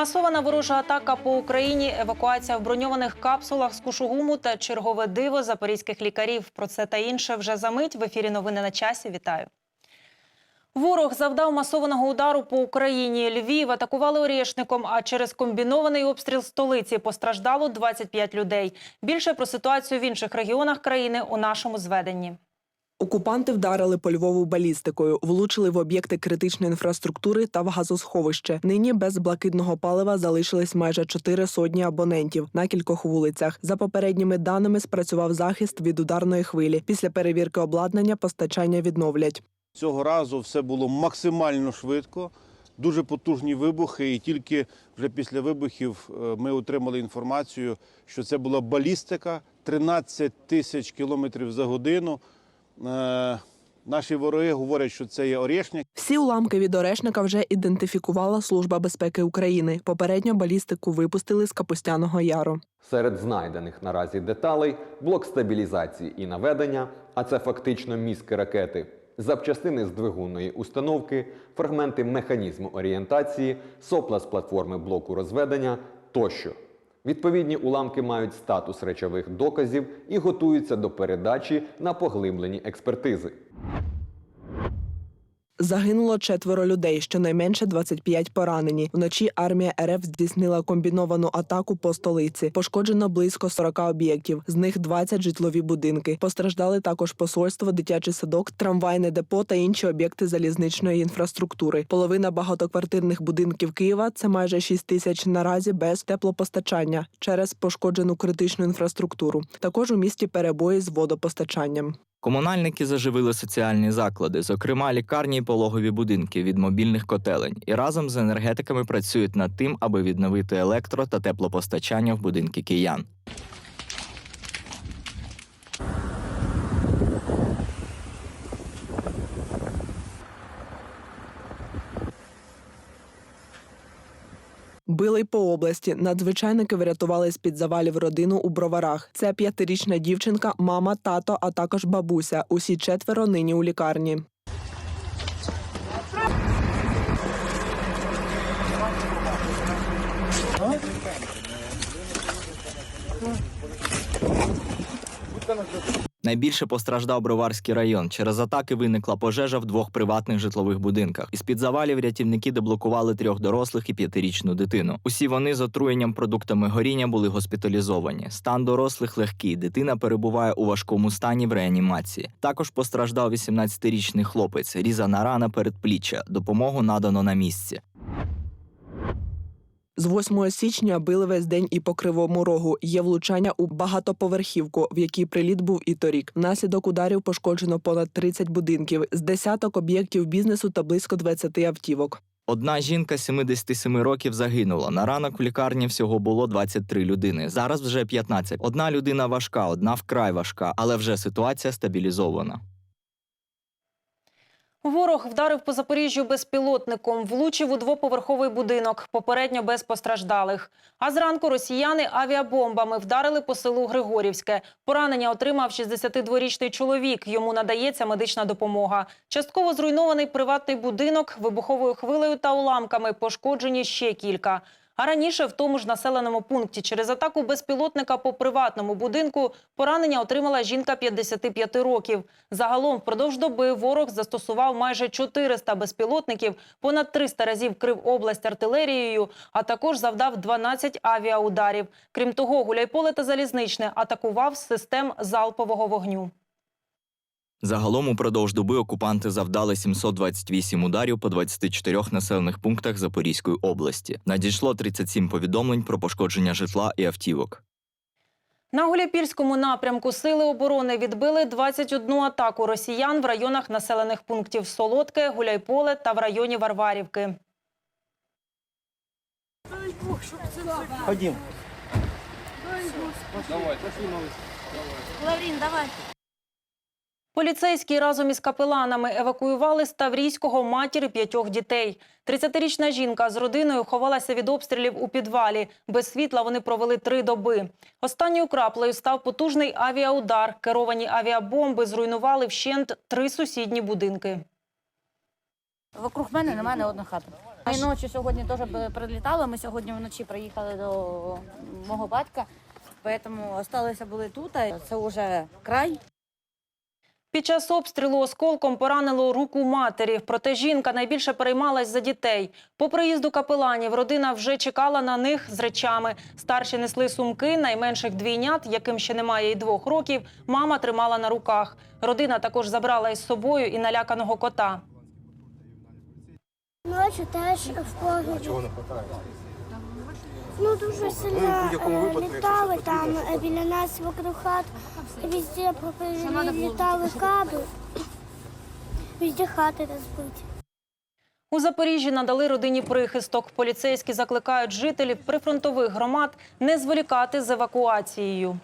Масована ворожа атака по Україні, евакуація в броньованих капсулах з Кушугуму та чергове диво запорізьких лікарів. Про це та інше вже за мить. В ефірі новини на часі. Вітаю. Ворог завдав масованого удару по Україні. Львів атакували Орєшником, а через комбінований обстріл столиці постраждало 25 людей. Більше про ситуацію в інших регіонах країни у нашому зведенні. Окупанти вдарили по Львову балістикою, влучили в об'єкти критичної інфраструктури та в газосховище. Нині без блакитного палива залишились майже чотири сотні абонентів на кількох вулицях. За попередніми даними спрацював захист від ударної хвилі. Після перевірки обладнання постачання відновлять. Цього разу все було максимально швидко, дуже потужні вибухи, і тільки вже після вибухів е, ми отримали інформацію, що це була балістика 13 тисяч кілометрів за годину. Е, Наші вороги говорять, що це є Орєшник. Всі уламки від орешника вже ідентифікувала Служба безпеки України. Попередньо балістику випустили з Капустяного Яру. Серед знайдених наразі деталей блок стабілізації і наведення, а це фактично мізки ракети, запчастини з двигунної установки, фрагменти механізму орієнтації, сопла з платформи блоку розведення тощо. Відповідні уламки мають статус речових доказів і готуються до передачі на поглиблені експертизи. Загинуло четверо людей, щонайменше 25 поранені. Вночі армія РФ здійснила комбіновану атаку по столиці. Пошкоджено близько 40 об'єктів, з них 20 житлові будинки. Постраждали також посольство, дитячий садок, трамвайне депо та інші об'єкти залізничної інфраструктури. Половина багатоквартирних будинків Києва це майже 6 тисяч наразі без теплопостачання через пошкоджену критичну інфраструктуру. Також у місті перебої з водопостачанням. Комунальники заживили соціальні заклади, зокрема лікарні і пологові будинки від мобільних котелень, і разом з енергетиками працюють над тим, аби відновити електро та теплопостачання в будинки киян. Били й по області. Надзвичайники врятували з під завалів родину у броварах. Це п'ятирічна дівчинка, мама, тато, а також бабуся. Усі четверо нині у лікарні. Найбільше постраждав Броварський район. Через атаки виникла пожежа в двох приватних житлових будинках. Із під завалів рятівники деблокували трьох дорослих і п'ятирічну дитину. Усі вони з отруєнням продуктами горіння були госпіталізовані. Стан дорослих легкий. Дитина перебуває у важкому стані в реанімації. Також постраждав 18-річний хлопець. Різана рана передпліччя. Допомогу надано на місці. З 8 січня били весь день і по кривому рогу. Є влучання у багатоповерхівку, в якій приліт був і торік. Внаслідок ударів пошкоджено понад 30 будинків, з десяток об'єктів бізнесу та близько 20 автівок. Одна жінка 77 років загинула. На ранок в лікарні всього було 23 людини. Зараз вже 15. Одна людина важка, одна вкрай важка, але вже ситуація стабілізована. Ворог вдарив по Запоріжжю безпілотником, влучив у двоповерховий будинок, попередньо без постраждалих. А зранку росіяни авіабомбами вдарили по селу Григорівське. Поранення отримав 62-річний чоловік. Йому надається медична допомога. Частково зруйнований приватний будинок, вибуховою хвилею та уламками пошкоджені ще кілька. А раніше в тому ж населеному пункті через атаку безпілотника по приватному будинку поранення отримала жінка 55 років. Загалом впродовж доби ворог застосував майже 400 безпілотників, понад 300 разів крив область артилерією, а також завдав 12 авіаударів. Крім того, Гуляйполе та Залізничне атакував з систем залпового вогню. Загалом упродовж доби окупанти завдали 728 ударів по 24 населених пунктах Запорізької області. Надійшло 37 повідомлень про пошкодження житла і автівок. На Гуляйпільському напрямку сили оборони відбили 21 атаку росіян в районах населених пунктів Солодке, Гуляйполе та в районі Варварівки. Ходім. Лаврін, давай. Поліцейські разом із капеланами евакуювали з Таврійського матір п'ятьох дітей. 30-річна жінка з родиною ховалася від обстрілів у підвалі. Без світла вони провели три доби. Останньою краплею став потужний авіаудар. Керовані авіабомби зруйнували вщент три сусідні будинки. Вокруг мене немає ні одної хати. Ми ночі сьогодні теж прилітали. Ми сьогодні вночі приїхали до мого батька, тому залишилися були тут. Це вже край. Під час обстрілу осколком поранило руку матері. Проте жінка найбільше переймалась за дітей. По приїзду капеланів родина вже чекала на них з речами. Старші несли сумки, найменших двійнят, яким ще немає і двох років, мама тримала на руках. Родина також забрала із собою і наляканого кота. Ночі теж в Ну, дуже сильно е, літали там е, біля нас вокруг хат. Везде літали каби. Везде хати розбиті. У Запоріжжі надали родині прихисток. Поліцейські закликають жителів прифронтових громад не зволікати з евакуацією.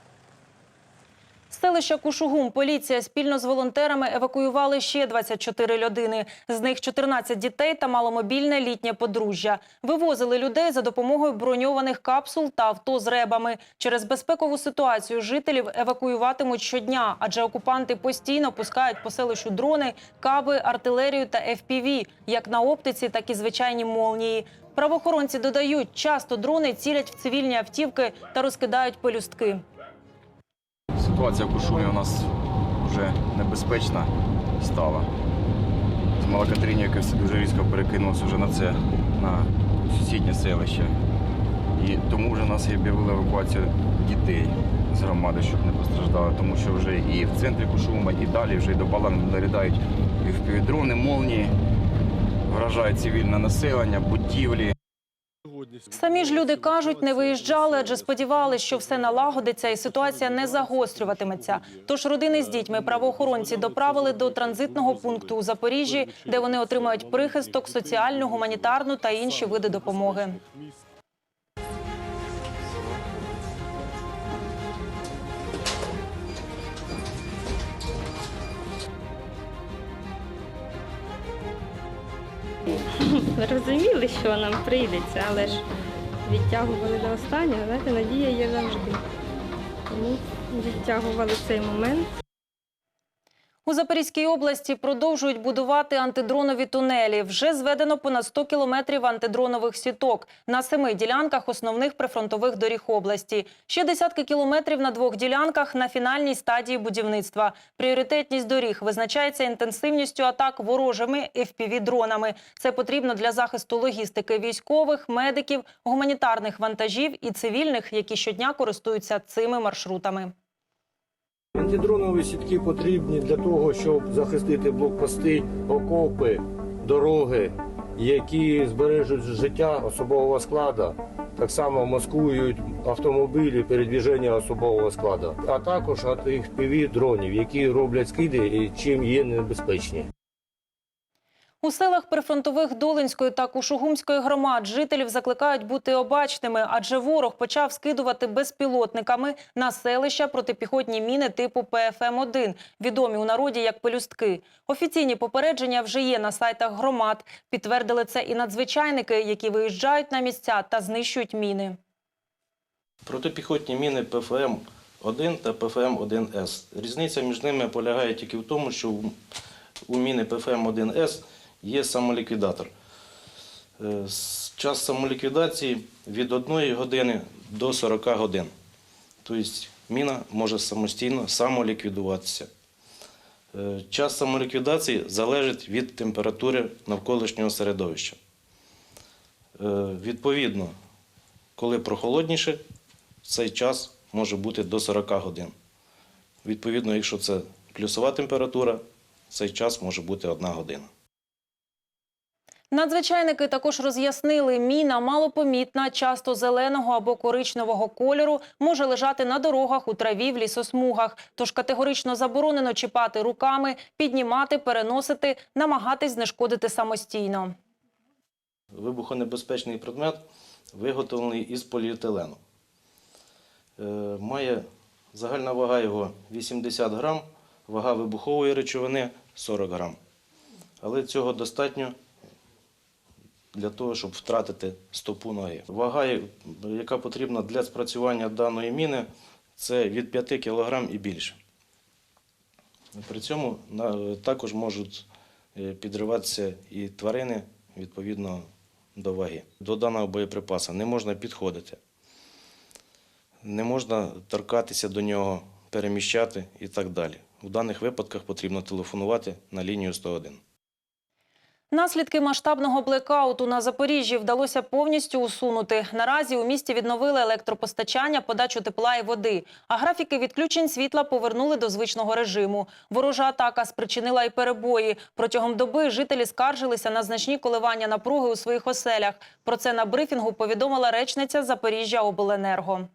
Селища Кушугум поліція спільно з волонтерами евакуювали ще 24 людини. З них 14 дітей та маломобільне літнє подружжя. Вивозили людей за допомогою броньованих капсул та авто з ребами. Через безпекову ситуацію жителів евакуюватимуть щодня, адже окупанти постійно пускають по селищу дрони, каби, артилерію та FPV, як на оптиці, так і звичайні молнії. Правоохоронці додають, часто дрони цілять в цивільні автівки та розкидають пелюстки. Ситуація в Кушумі у нас вже небезпечна стала. З Малокатеринівки дуже різко перекинулося вже на це, на сусіднє селище. І тому вже нас і об'явили евакуацію дітей з громади, щоб не постраждали, тому що вже і в центрі Кушума, і далі вже і до балан нарядають і впівдрони, молнії, вражають цивільне населення, будівлі. Самі ж люди кажуть, не виїжджали, адже сподівались, що все налагодиться і ситуація не загострюватиметься. Тож родини з дітьми правоохоронці доправили до транзитного пункту у Запоріжжі, де вони отримають прихисток, соціальну, гуманітарну та інші види допомоги. Розуміли, що нам прийдеться, але ж відтягували до останнього. Знаєте, надія є завжди. Тому відтягували цей момент. У Запорізькій області продовжують будувати антидронові тунелі. Вже зведено понад 100 кілометрів антидронових сіток на семи ділянках основних прифронтових доріг області. Ще десятки кілометрів на двох ділянках на фінальній стадії будівництва. Пріоритетність доріг визначається інтенсивністю атак ворожими FPV-дронами. Це потрібно для захисту логістики військових, медиків, гуманітарних вантажів і цивільних, які щодня користуються цими маршрутами. Антидронові сітки потрібні для того, щоб захистити блокпости, окопи, дороги, які збережуть життя особового складу. Так само маскують автомобілі передвіження особового складу, а також від піві дронів, які роблять скиди і чим є небезпечні. У селах прифронтових Долинської та Кушугумської громад жителів закликають бути обачними, адже ворог почав скидувати безпілотниками на селища протипіхотні міни типу ПФМ-1, відомі у народі як пелюстки. Офіційні попередження вже є на сайтах громад. Підтвердили це і надзвичайники, які виїжджають на місця та знищують міни. Протипіхотні міни ПФМ-1 та ПФМ-1С. Різниця між ними полягає тільки в тому, що у- міни ПФМ-1С є самоліквідатор. Е, Час самоліквідації від 1 години до 40 годин. Тобто міна може самостійно самоліквідуватися. Е, Час самоліквідації залежить від температури навколишнього середовища. Е, Відповідно, коли прохолодніше, цей час може бути до 40 годин. Відповідно, якщо це плюсова температура, цей час може бути 1 година. Надзвичайники також роз'яснили, міна малопомітна, часто зеленого або коричневого кольору, може лежати на дорогах, у траві, в лісосмугах. Тож категорично заборонено чіпати руками, піднімати, переносити, намагатись знешкодити самостійно. Вибухонебезпечний предмет виготовлений із поліетилену. Е, Має загальна вага його 80 грам, вага вибухової речовини 40 грам. Але цього достатньо для того, щоб втратити стопу ноги. Вага, яка потрібна для спрацювання даної міни, це від 5 кг і більше. При цьому також можуть е, підриватися і тварини, відповідно, до ваги. До даного боєприпаса не можна підходити, не можна торкатися до нього, переміщати і так далі. У даних випадках потрібно телефонувати на лінію 101. Наслідки масштабного блекауту на Запоріжжі вдалося повністю усунути. Наразі у місті відновили електропостачання, подачу тепла і води. А графіки відключень світла повернули до звичного режиму. Ворожа атака спричинила й перебої. Протягом доби жителі скаржилися на значні коливання напруги у своїх оселях. Про це на брифінгу повідомила речниця Запоріжжя Обленерго.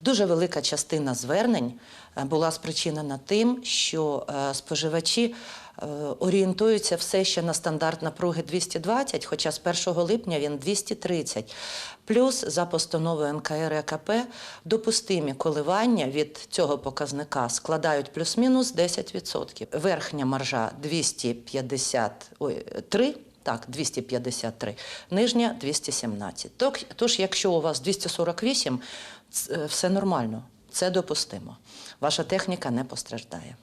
Дуже велика частина звернень е, була спричинена тим, що е, споживачі е, орієнтуються все ще на стандарт напруги 220, хоча з 1 липня він 230. Плюс за постановою НКРЕКП допустимі коливання від цього показника складають плюс-мінус 10%. Верхня маржа 253, так, 253, нижня 217. Тож, якщо у вас 248, ц- е, все нормально, це допустимо. Ваша техніка не постраждає.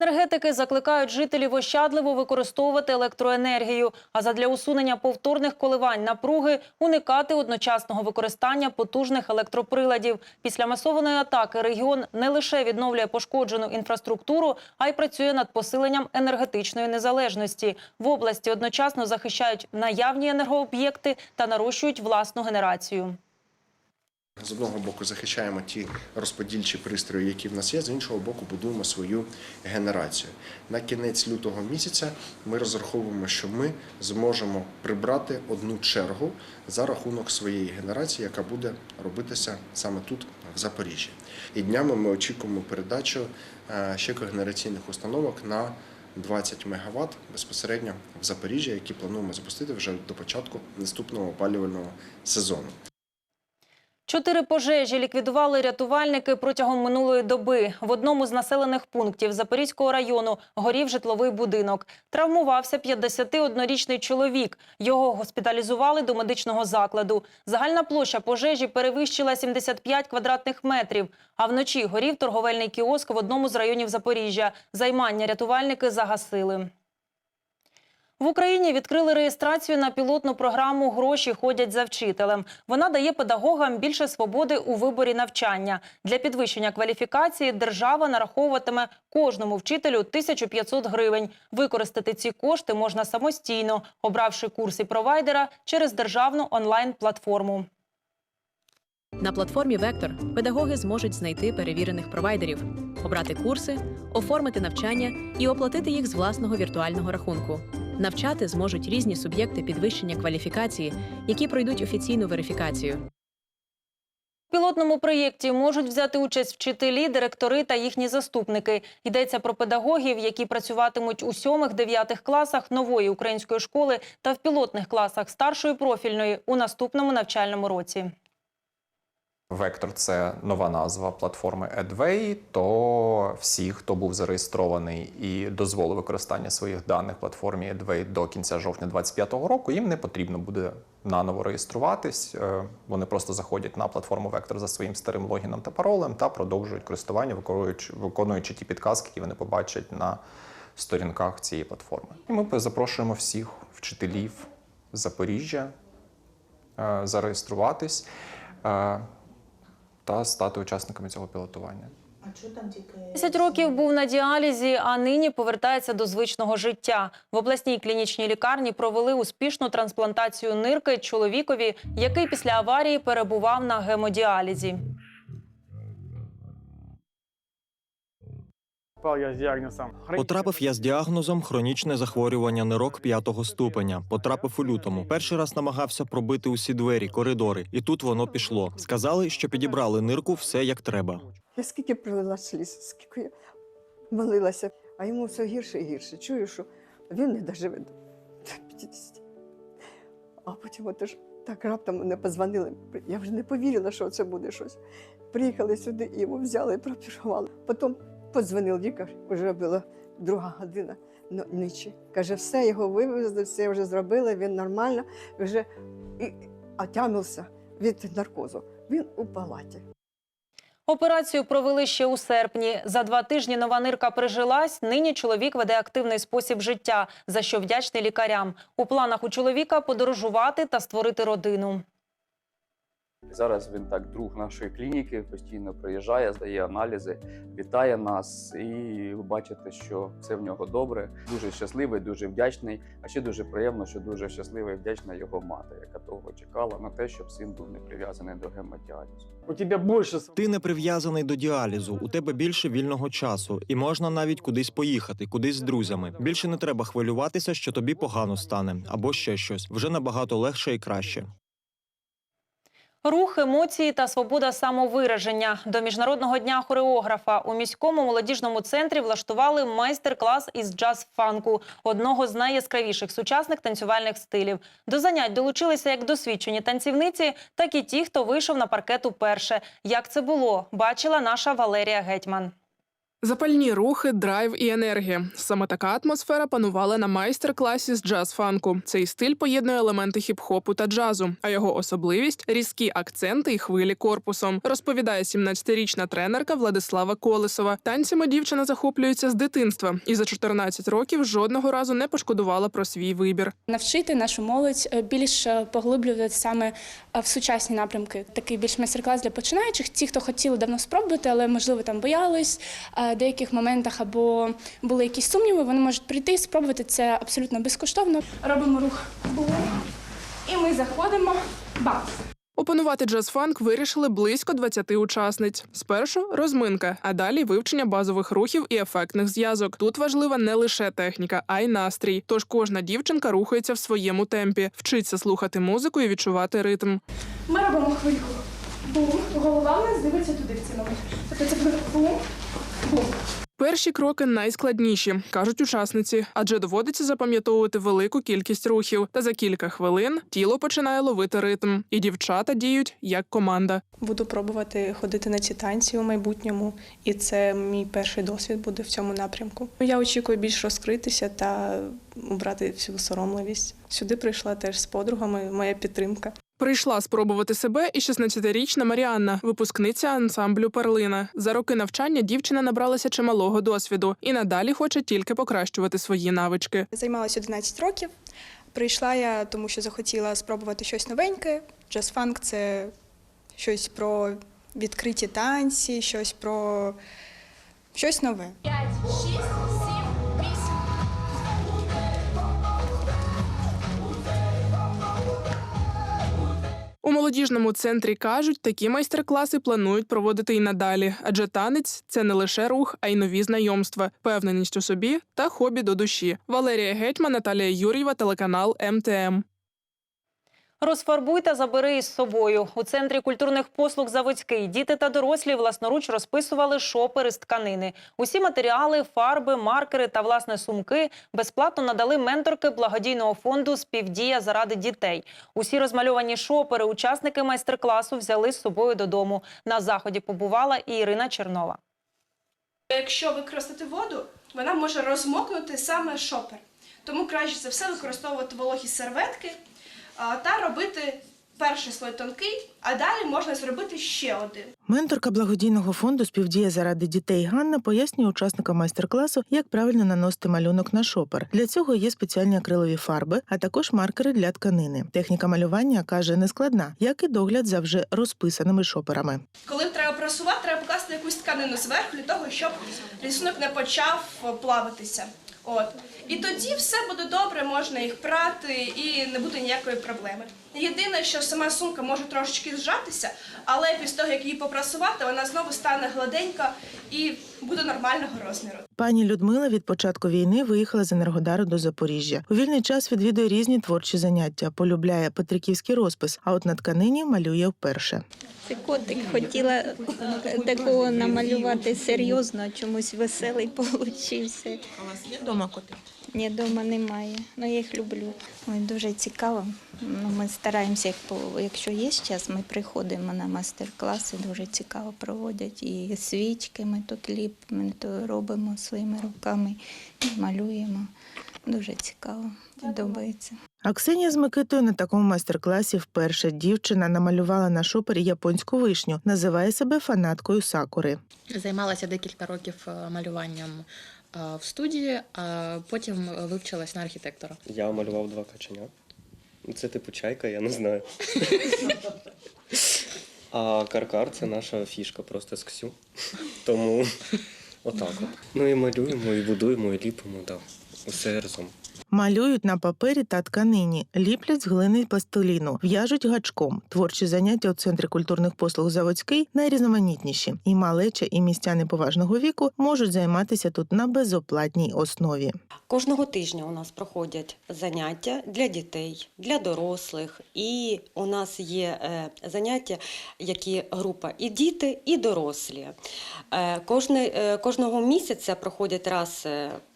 Енергетики закликають жителів ощадливо використовувати електроенергію, а задля усунення повторних коливань напруги уникати одночасного використання потужних електроприладів. Після масованої атаки регіон не лише відновлює пошкоджену інфраструктуру, а й працює над посиленням енергетичної незалежності. В області одночасно захищають наявні енергооб'єкти та нарощують власну генерацію. З одного боку захищаємо ті розподільчі пристрої, які в нас є, з іншого боку, будуємо свою генерацію. На кінець лютого місяця ми розраховуємо, що ми зможемо прибрати одну чергу за рахунок своєї генерації, яка буде робитися саме тут, в Запоріжжі. І днями ми очікуємо передачу е, ще когенераційних установок на 20 МВт безпосередньо в Запоріжжі, які плануємо запустити вже до початку наступного опалювального сезону. Чотири пожежі ліквідували рятувальники протягом минулої доби. В одному з населених пунктів Запорізького району горів житловий будинок. Травмувався 51-річний чоловік. Його госпіталізували до медичного закладу. Загальна площа пожежі перевищила 75 квадратних метрів. А вночі горів торговельний кіоск в одному з районів Запоріжжя. Займання рятувальники загасили. В Україні відкрили реєстрацію на пілотну програму Гроші ходять за вчителем. Вона дає педагогам більше свободи у виборі навчання. Для підвищення кваліфікації держава нараховуватиме кожному вчителю 1500 гривень. Використати ці кошти можна самостійно, обравши курси провайдера через державну онлайн-платформу. На платформі Вектор педагоги зможуть знайти перевірених провайдерів, обрати курси, оформити навчання і оплатити їх з власного віртуального рахунку. Навчати зможуть різні суб'єкти підвищення кваліфікації, які пройдуть офіційну верифікацію. У пілотному проєкті можуть взяти участь вчителі, директори та їхні заступники. Йдеться про педагогів, які працюватимуть у 7-9 класах нової української школи та в пілотних класах старшої профільної у наступному навчальному році. Вектор це нова назва платформи Edway, то всі, хто був зареєстрований і дозволив використання своїх даних платформі Edway до кінця жовтня 2025 року, їм не потрібно буде наново реєструватись. Е, Вони просто заходять на платформу Вектор за своїм старим логіном та паролем та продовжують користування, виконуючи, виконуючи ті підказки, які вони побачать на сторінках цієї платформи. І ми запрошуємо всіх вчителів Запоріжжя е, зареєструватись. Та стати учасниками цього пілотування. 10 років був на діалізі, а нині повертається до звичного життя. В обласній клінічній лікарні провели успішну трансплантацію нирки чоловікові, який після аварії перебував на гемодіалізі. Я з діагнозом. Потрапив я з діагнозом хронічне захворювання нирок п'ятого ступеня. Потрапив у лютому. Перший раз намагався пробити усі двері, коридори, і тут воно пішло. Сказали, що підібрали нирку все як треба. Я скільки пролила сліз, скільки я молилася, а йому все гірше і гірше. Чую, що він не доживе до 50. А потім от ж так раптом мене позвонили. Я вже не повірила, що це буде щось. Приїхали сюди, і його взяли і пропірували. Потім подзвонив лікар, вже була друга година ночі. Каже, все, його вивезли, все вже зробили, він нормально, вже і отямився від наркозу. Він у палаті. Операцію провели ще у серпні. За два тижні нова нирка прижилась. Нині чоловік веде активний спосіб життя, за що вдячний лікарям. У планах у чоловіка подорожувати та створити родину. Зараз він так друг нашої клініки, постійно приїжджає, здає аналізи, вітає нас, і ви бачите, що все в нього добре. Дуже щасливий, дуже вдячний. А ще дуже приємно, що дуже щаслива і вдячна його мати, яка довго чекала на те, щоб син був не прив'язаний до гемодіалізу. У тебе більше ти не прив'язаний до діалізу. У тебе більше вільного часу, і можна навіть кудись поїхати, кудись з друзями. Більше не треба хвилюватися, що тобі погано стане або ще щось. Вже набагато легше і краще. Рух, емоції та свобода самовираження. До Міжнародного дня хореографа у міському молодіжному центрі влаштували майстер-клас із джаз-фанку, одного з найяскравіших сучасних танцювальних стилів. До занять долучилися як досвідчені танцівниці, так і ті, хто вийшов на паркет уперше. Як це було, бачила наша Валерія Гетьман. Запальні рухи, драйв і енергія. Саме така атмосфера панувала на майстер-класі з джаз-фанку. Цей стиль поєднує елементи хіп-хопу та джазу, а його особливість різкі акценти і хвилі корпусом. Розповідає 17-річна тренерка Владислава Колесова. Танцями дівчина захоплюється з дитинства і за 14 років жодного разу не пошкодувала про свій вибір. навчити нашу молодь е, більш е, поглиблювати саме е, в сучасні напрямки. Такий більш майстер-клас для починаючих, ті, хто хотіли давно спробувати, але можливо там боялись деяких моментах або були якісь сумніви. Вони можуть прийти і спробувати це абсолютно безкоштовно. Робимо рух і ми заходимо. Бам! Опанувати джаз-фанк вирішили близько 20 учасниць. Спершу розминка, а далі вивчення базових рухів і ефектних зв'язок. Тут важлива не лише техніка, а й настрій. Тож кожна дівчинка рухається в своєму темпі, вчиться слухати музику і відчувати ритм. Ми робимо хвильку. Бум. Голова в нас дивиться туди в цілому. Тобто це бум. Перші кроки найскладніші, кажуть учасниці, адже доводиться запам'ятовувати велику кількість рухів. Та за кілька хвилин тіло починає ловити ритм, і дівчата діють як команда. Буду пробувати ходити на ці танці у майбутньому, і це мій перший досвід буде в цьому напрямку. Я очікую більш розкритися та убрати всю соромливість. Сюди прийшла теж з подругами, моя підтримка. Прийшла спробувати себе і 16-річна Маріанна, випускниця ансамблю Перлина. За роки навчання дівчина набралася чималого досвіду і надалі хоче тільки покращувати свої навички. Займалася 11 років. Прийшла я, тому що захотіла спробувати щось новеньке. Джаз-фанк – це щось про відкриті танці, щось про щось нове. У молодіжному центрі кажуть, такі майстер-класи планують проводити і надалі, адже танець це не лише рух, а й нові знайомства, впевненість у собі та хобі до душі. Валерія Гетьман, Наталія Юр'єва, телеканал МТМ. Розфарбуй та забери із собою. У центрі культурних послуг Заводський діти та дорослі власноруч розписували шопери з тканини. Усі матеріали, фарби, маркери та власне сумки безплатно надали менторки благодійного фонду Співдія заради дітей. Усі розмальовані шопери учасники майстер-класу взяли з собою додому. На заході побувала і Ірина Чернова. Якщо використати воду, вона може розмокнути саме шопер. Тому краще за все використовувати вологі серветки та робити перший слой тонкий, а далі можна зробити ще один. Менторка благодійного фонду Співдія заради дітей Ганна пояснює учасникам майстер-класу, як правильно наносити малюнок на шопер. Для цього є спеціальні акрилові фарби, а також маркери для тканини. Техніка малювання каже нескладна, як і догляд за вже розписаними шоперами. Коли треба просувати, треба покласти якусь тканину зверху для того, щоб рисунок не почав е, плаватися. От. І тоді все буде добре, можна їх прати і не буде ніякої проблеми. Єдине, що сама сумка може трошечки зжатися, але після того, як її попрасувати, вона знову стане гладенька і буде нормального розміру. Пані Людмила від початку війни виїхала з Енергодару до Запоріжжя. У вільний час відвідує різні творчі заняття, полюбляє петриківський розпис, а от на тканині малює вперше. Це котик хотіла такого намалювати серйозно, чомусь веселий получився. У вас є вдома котик? Ні, вдома немає. Ну я їх люблю. Ой, дуже цікаво. Ну, ми стараємося, якщо є час, ми приходимо на майстер-класи, дуже цікаво проводять. І свічки ми тут ліпимо, то робимо своїми руками, і малюємо. Дуже цікаво, подобається. А Ксенія з Микитою на такому майстер-класі вперше дівчина намалювала на шопері японську вишню, називає себе фанаткою сакури. Займалася декілька років е, малюванням е, в студії, а потім вивчилась на архітектора. Я малював два каченя. Це типу чайка, я не знаю. А каркар це наша фішка просто з Ксю. Тому отак от. Ну і малюємо, і будуємо, і ліпимо, так. Усе разом. Малюють на папері та тканині, ліплять з глини пластиліну, в'яжуть гачком. Творчі заняття у центрі культурних послуг Заводський найрізноманітніші. І малеча, і містяни поважного віку можуть займатися тут на безоплатній основі. Кожного тижня у нас проходять заняття для дітей, для дорослих, і у нас є е, заняття, які група і діти, і дорослі. Е, е, кожного місяця проходять раз.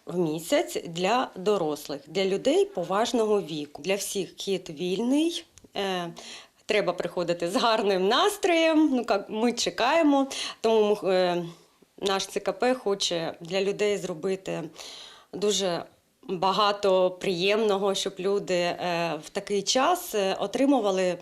В місяць для дорослих, для людей поважного віку. Для всіх хід вільний. Е, Треба приходити з гарним настроєм. Ну як ми чекаємо. Тому е, наш ЦКП хоче для людей зробити дуже багато приємного, щоб люди е, в такий час отримували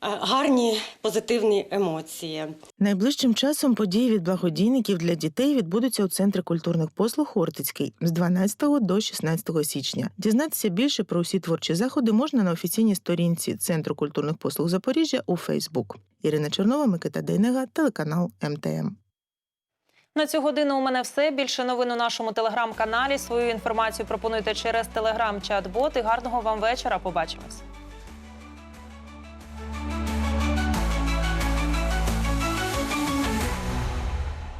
гарні позитивні емоції. Найближчим часом події від благодійників для дітей відбудуться у центрі культурних послуг Хортицький з 12 до 16 січня. Дізнатися більше про усі творчі заходи можна на офіційній сторінці Центру культурних послуг Запоріжжя у Фейсбук. Ірина Чернова, Микита Дейнега, телеканал МТМ. На цю годину у мене все. Більше новин у нашому телеграм-каналі. Свою інформацію пропонуйте через телеграм-чат-бот. І гарного вам вечора. Побачимось.